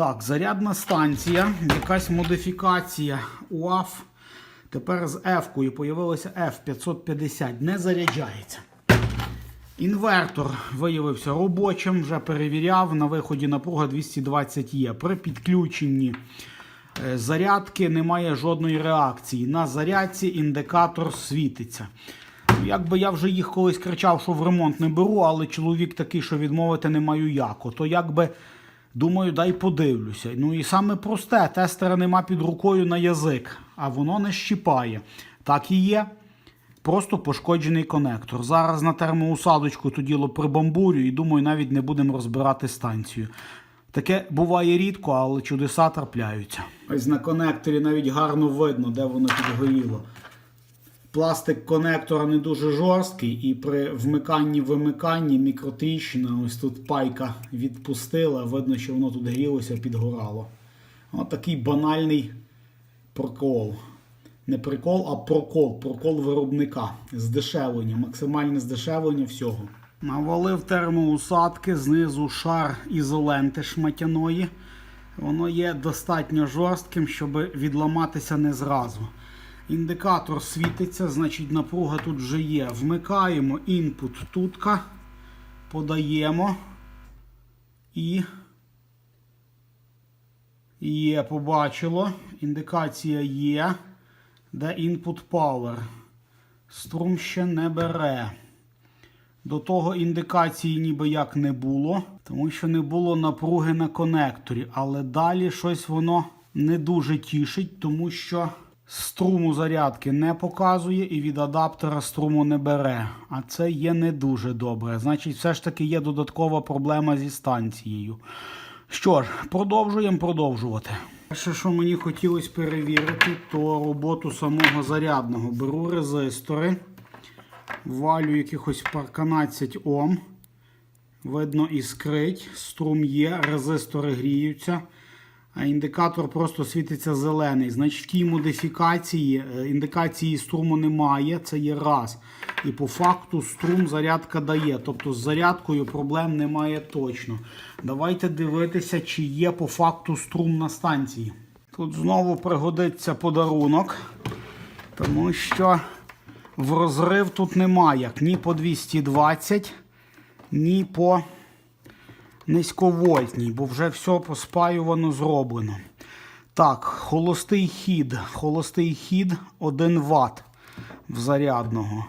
Так, зарядна станція, якась модифікація УАФ. Тепер з F-кою появилося F550, не заряджається. Інвертор виявився робочим, вже перевіряв. На виході напруга 220 є. При підключенні е, зарядки немає жодної реакції. На зарядці індикатор світиться. Якби я вже їх колись кричав, що в ремонт не беру, але чоловік такий, що відмовити не маю як. То якби думаю, дай подивлюся. Ну і саме просте, тестера нема під рукою на язик, а воно не щіпає. Так і є. Просто пошкоджений конектор. Зараз на термоусадочку то діло прибамбурю і думаю, навіть не будемо розбирати станцію. Таке буває рідко, але чудеса трапляються. Ось на конекторі навіть гарно видно, де воно підгоріло. Пластик конектора не дуже жорсткий, і при вмиканні-вимиканні мікротріщина, ось тут пайка відпустила, видно, що воно тут грілося, підгорало. Ось такий банальний прокол. Не прикол, а прокол. Прокол виробника. Здешевлення, максимальне здешевлення всього. Навалив термоусадки, знизу шар ізоленти шматяної. Воно є достатньо жорстким, щоб відламатися не зразу. Індикатор світиться, значить напруга тут вже є. Вмикаємо інпут тутка, подаємо і є, побачило. Індикація є. Де input power. Струм ще не бере. До того індикації ніби як не було, тому що не було напруги на конекторі. Але далі щось воно не дуже тішить, тому що струму зарядки не показує і від адаптера струму не бере. А це є не дуже добре. Значить, все ж таки є додаткова проблема зі станцією. Що ж, продовжуємо продовжувати. Перше, що мені хотілося перевірити, то роботу самого зарядного. Беру резистори, валю якихось парканадцять Ом. Видно, іскрить, струм є, резистори гріються, індикатор просто світиться зелений. Значить, модифікації е, індикації струму немає, це є раз. І по факту струм зарядка дає. Тобто з зарядкою проблем немає точно. Давайте дивитися, чи є по факту струм на станції. Тут знову пригодиться подарунок, тому що в розрив тут немає ні по 220, ні по низьковольтній, бо вже все поспаювано зроблено. Так, холостий хід. Холостий хід 1 Вт в зарядного.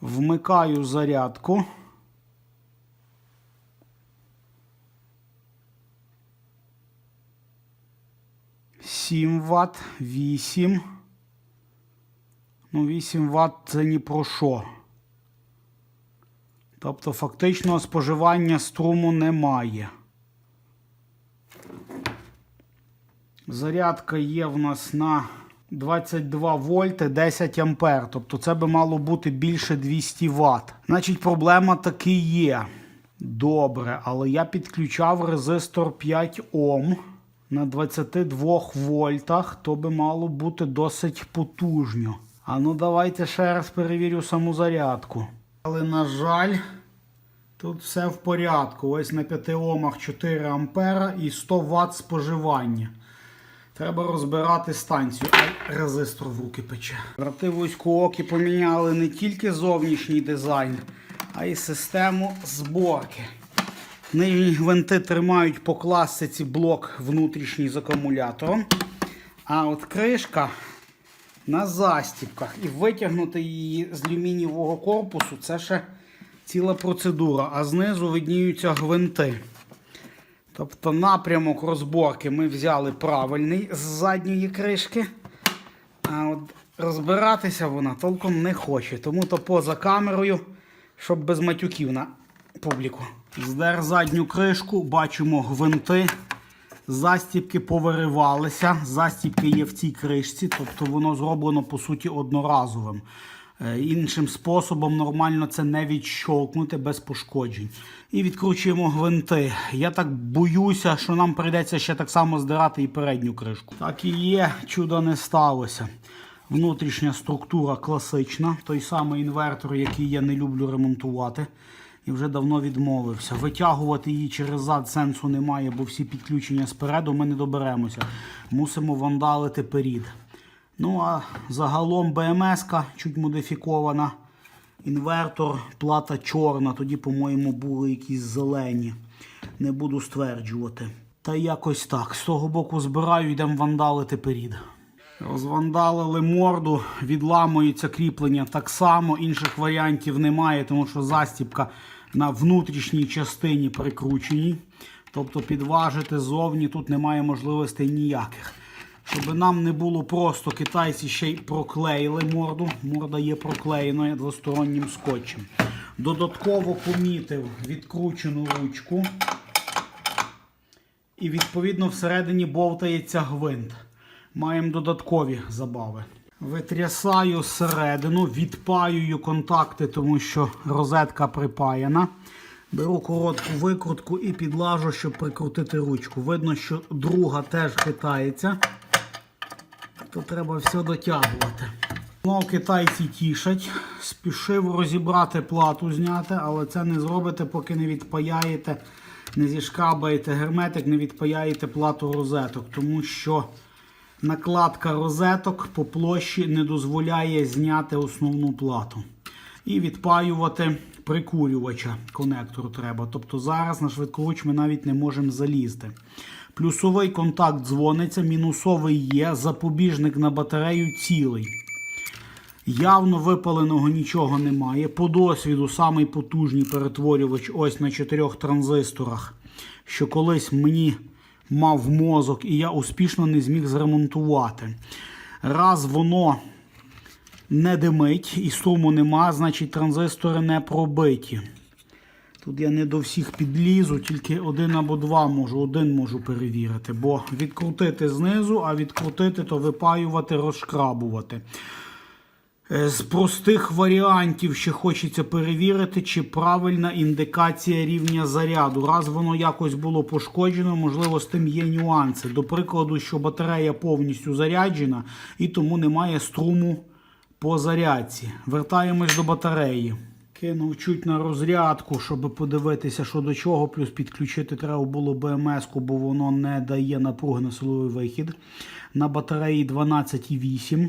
Вмикаю зарядку. Сім Вт, 8. Ну, 8 Вт це ні про що. Тобто фактичного споживання струму немає. Зарядка є в нас на 22 вольти 10 ампер. Тобто це би мало бути більше 200 Вт. Значить, проблема таки є. Добре, але я підключав резистор 5 Ом на 22 вольтах, то би мало бути досить потужно. А ну давайте ще раз перевірю саму зарядку. Але, на жаль, тут все в порядку. Ось на 5 Омах 4 ампера і 100 Вт споживання. Треба розбирати станцію, а резистор в руки пече. Брати вузькоокі поміняли не тільки зовнішній дизайн, а й систему зборки. Нижні гвинти тримають по класиці блок внутрішній з акумулятором. А от кришка на застібках. І витягнути її з алюмінієвого корпусу це ще ціла процедура. А знизу видніються гвинти. Тобто напрямок розборки ми взяли правильний з задньої кришки. А от розбиратися вона толком не хоче. Тому то поза камерою, щоб без матюків на публіку. Здер задню кришку, бачимо гвинти. Застібки повиривалися. Застібки є в цій кришці, тобто воно зроблено по суті одноразовим. Е, Іншим способом нормально це не відщолкнути без пошкоджень. І відкручуємо гвинти. Я так боюся, що нам прийдеться ще так само здирати і передню кришку. Так і є, чудо не сталося. Внутрішня структура класична, той самий інвертор, який я не люблю ремонтувати. І вже давно відмовився. Витягувати її через зад сенсу немає, бо всі підключення спереду ми не доберемося. Мусимо вандалити перід. Ну а загалом БМС-ка чуть модифікована. Інвертор, плата чорна, тоді, по-моєму, були якісь зелені. Не буду стверджувати. Та якось так. З того боку збираю, йдемо вандалити перід. Розвандалили морду, відламується кріплення так само, інших варіантів немає, тому що застіпка на внутрішній частині прикручені. Тобто підважити ззовні тут немає можливостей ніяких. Щоб нам не було просто, китайці ще й проклеїли морду. Морда є проклеєною двостороннім скотчем. Додатково помітив відкручену ручку. І відповідно всередині бовтається гвинт. Маємо додаткові забави. Витрясаю середину, відпаюю контакти, тому що розетка припаяна. Беру коротку викрутку і підлажу, щоб прикрутити ручку. Видно, що друга теж хитається. То треба все дотягувати. Знов китайці тішать. Спішив розібрати плату зняти, але це не зробите, поки не відпаяєте, не зішкабаєте герметик, не відпаяєте плату розеток, тому що накладка розеток по площі не дозволяє зняти основну плату. І відпаювати прикурювача конектору треба. Тобто зараз на швидкоруч ми навіть не можемо залізти. Плюсовий контакт дзвониться, мінусовий є, запобіжник на батарею цілий. Явно випаленого нічого немає. По досвіду самий потужний перетворювач ось на чотирьох транзисторах, що колись мені мав мозок і я успішно не зміг зремонтувати. Раз воно не димить і струму нема, значить транзистори не пробиті. Тут я не до всіх підлізу, тільки один або два можу, один можу перевірити, бо відкрутити знизу, а відкрутити то випаювати, розшкрабувати. Е, З простих варіантів ще хочеться перевірити, чи правильна індикація рівня заряду. Раз воно якось було пошкоджено, можливо, з тим є нюанси. До прикладу, що батарея повністю заряджена і тому немає струму по зарядці. Вертаємось до батареї. Кинув чуть на розрядку, щоб подивитися, що до чого. Плюс підключити треба було БМС-ку, бо воно не дає напруги на силовий вихід. На батареї 12,8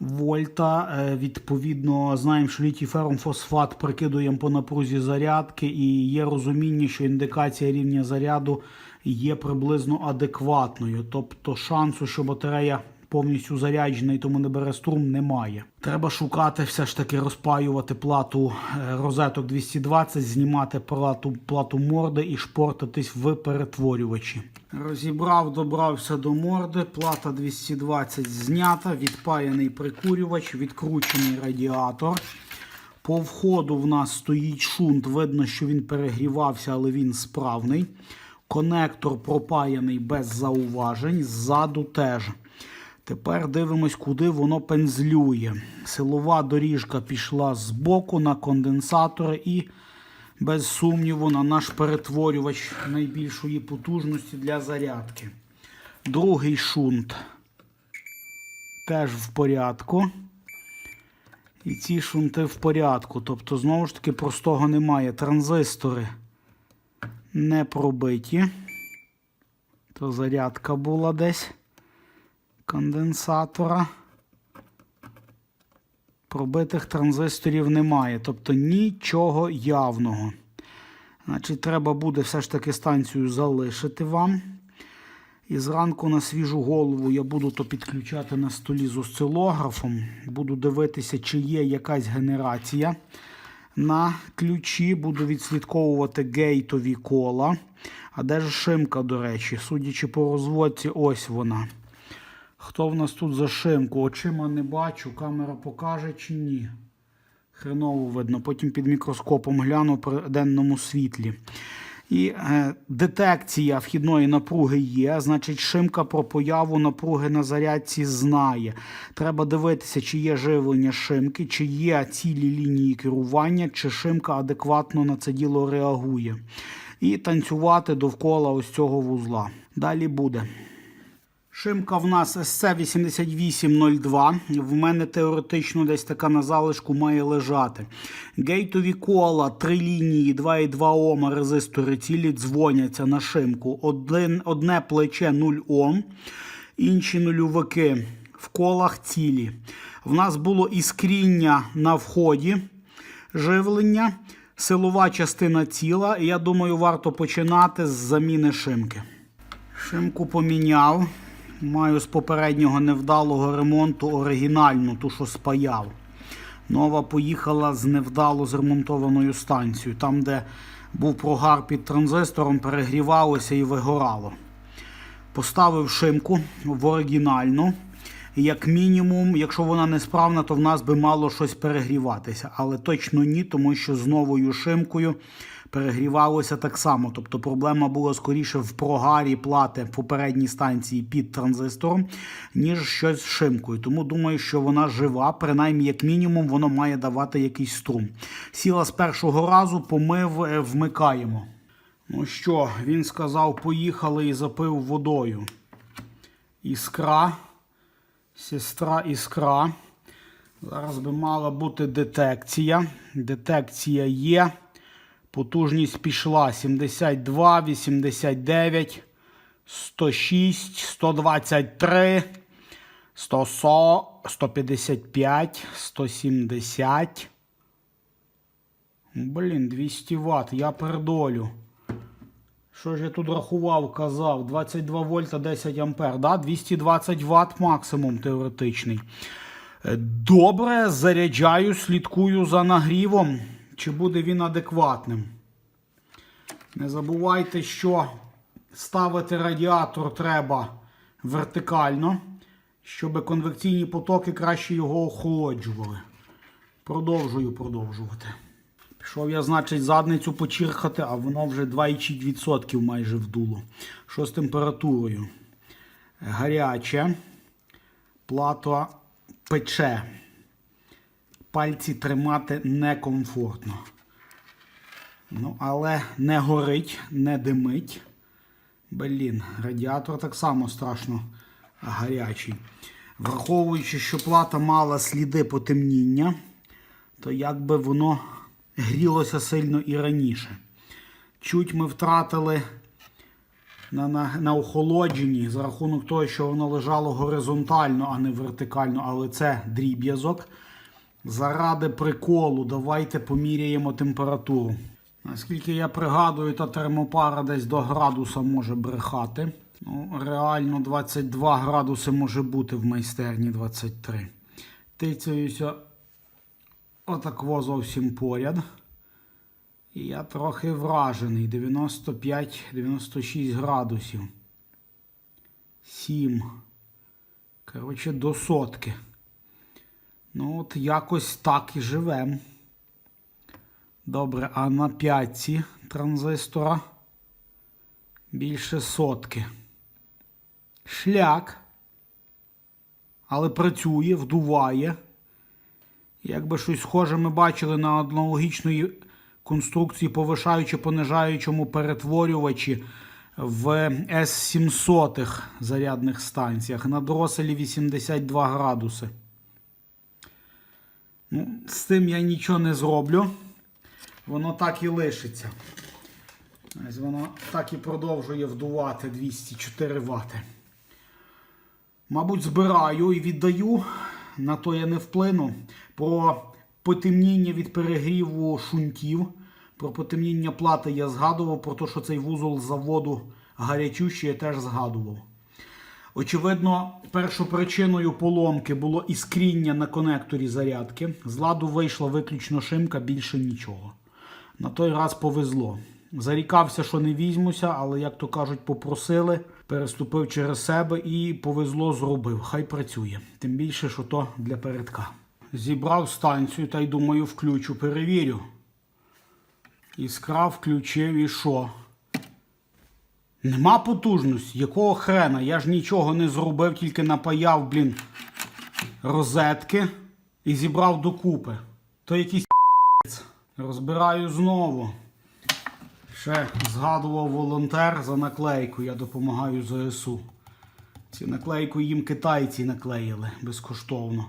вольта. Е, Відповідно, знаємо, що літій фосфат прикидуємо по напрузі зарядки, і є розуміння, що індикація рівня заряду є приблизно адекватною. Тобто шансу, що батарея повністю заряджена і тому не бере струм, немає. Треба шукати, все ж таки розпаювати плату е, розеток 220, знімати плату, плату морди і шпортатись в перетворювачі. Розібрав, добрався до морди, плата 220 знята, відпаяний прикурювач, відкручений радіатор. По входу в нас стоїть шунт, видно, що він перегрівався, але він справний. Конектор пропаяний без зауважень, ззаду теж. Тепер дивимось, куди воно пензлює. Силова доріжка пішла з боку на конденсатори і, без сумніву, на наш перетворювач найбільшої потужності для зарядки. Другий шунт теж в порядку. І ці шунти в порядку. Тобто, знову ж таки, простого немає. Транзистори не пробиті. То зарядка була десь конденсатора. Пробитих транзисторів немає. Тобто нічого явного. Значить, треба буде все ж таки станцію залишити вам. І зранку на свіжу голову я буду то підключати на столі з осцилографом. Буду дивитися, чи є якась генерація на ключі. Буду відслідковувати гейтові кола. А де ж шимка, до речі? Судячи по розводці, ось вона. Хто в нас тут за шимку? Очима не бачу, камера покаже чи ні. Хреново видно. Потім під мікроскопом гляну при денному світлі. І е, детекція вхідної напруги є, значить, шимка про появу напруги на зарядці знає. Треба дивитися, чи є живлення шимки, чи є цілі лінії керування, чи шимка адекватно на це діло реагує. І танцювати довкола ось цього вузла. Далі буде. Шимка в нас SC8802. В мене теоретично десь така на залишку має лежати. Гейтові кола, три лінії, 2,2 Ома резистори цілі дзвоняться на шимку. Один, одне плече 0 Ом, інші нульовики в колах цілі. В нас було іскріння на вході живлення, силова частина ціла. Я думаю, варто починати з заміни шимки. Шимку поміняв. Маю з попереднього невдалого ремонту оригінальну, ту, що спаяв. Нова поїхала з невдало зремонтованою станцією. Там, де був прогар під транзистором, перегрівалося і вигорало. Поставив шимку в оригінальну. Як мінімум, якщо вона несправна, то в нас би мало щось перегріватися. Але точно ні, тому що з новою шимкою перегрівалося так само. Тобто проблема була скоріше в прогарі плати в попередній станції під транзистором, ніж щось з шимкою. Тому думаю, що вона жива, принаймні, як мінімум, воно має давати якийсь струм. Сіла з першого разу, помив, е, вмикаємо. Ну що, він сказав, поїхали і запив водою. Іскра, сестра іскра. Зараз би мала бути детекція. Детекція є. Потужність пішла 72, 89, 106, 123, 140, 155, 170. Блін, 200 Вт. Я передолю. Що ж я тут рахував, казав? 22 вольта 10 ампер. Да? 220 Вт максимум теоретичний. Добре, заряджаю, слідкую за нагрівом. Чи буде він адекватним? Не забувайте, що ставити радіатор треба вертикально, щоб конвекційні потоки краще його охолоджували. Продовжую продовжувати. Пішов я, значить, задницю почірхати, а воно вже 2,6% майже вдуло. Що з температурою? Гаряче. Плата пече. Пальці тримати некомфортно. Ну, але не горить, не димить. Блін, радіатор так само страшно гарячий. Враховуючи, що плата мала сліди потемніння, то якби воно грілося сильно і раніше. Чуть ми втратили на, на, на охолодженні за рахунок того, що воно лежало горизонтально, а не вертикально, але це дріб'язок. Заради приколу, давайте поміряємо температуру. Наскільки я пригадую, та термопара десь до градуса може брехати. Ну, реально 22 градуси може бути в майстерні 23. Тицяюся отакво зовсім поряд. І я трохи вражений. 95-96 градусів. 7. Коротше, до сотки. Ну, от якось так і живем. Добре, а на п'ятці транзистора більше сотки. Шляк. Але працює, вдуває. Якби щось схоже ми бачили на аналогічної конструкції, повишаючи понижаючому перетворювачі в С700 зарядних станціях. На дроселі 82 градуси. Ну, з цим я нічого не зроблю. Воно так і лишиться. Ось воно так і продовжує вдувати 204 Вт. Мабуть, збираю і віддаю, на то я не вплину. Про потемніння від перегріву шунтів, про потемніння плати я згадував, про те, що цей вузол заводу гарячущий, я теж згадував. Очевидно, першою причиною поломки було іскріння на конекторі зарядки. З ладу вийшла виключно шимка, більше нічого. На той раз повезло. Зарікався, що не візьмуся, але, як то кажуть, попросили, переступив через себе і повезло зробив. Хай працює. Тим більше, що то для передка. Зібрав станцію та й думаю, включу, перевірю. Іскра включив і що? Нема потужності. Якого хрена? Я ж нічого не зробив, тільки напаяв, блін, розетки і зібрав докупи. То якийсь розбираю знову. Ще згадував волонтер за наклейку, я допомагаю ЗСУ. Ці наклейку їм китайці наклеїли безкоштовно.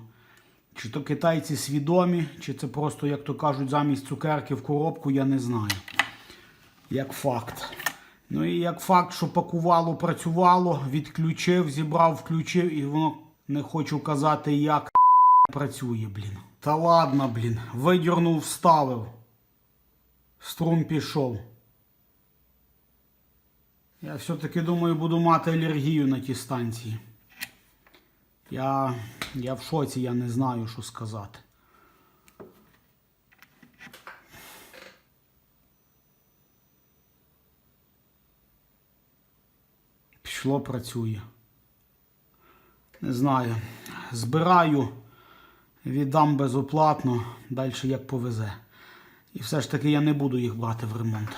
Чи то китайці свідомі, чи це просто, як то кажуть, замість цукерки в коробку, я не знаю. Як факт. Ну і як факт, що пакувало, працювало, відключив, зібрав, включив, і воно не хочу казати, як працює, блін. Та ладно, блін. Видірнув, вставив. Струм пішов. Я все-таки думаю, буду мати алергію на ті станції. Я, я в шоці, я не знаю, що сказати. Пішло, працює. Не знаю. Збираю, віддам безоплатно, далі як повезе. І все ж таки я не буду їх брати в ремонт.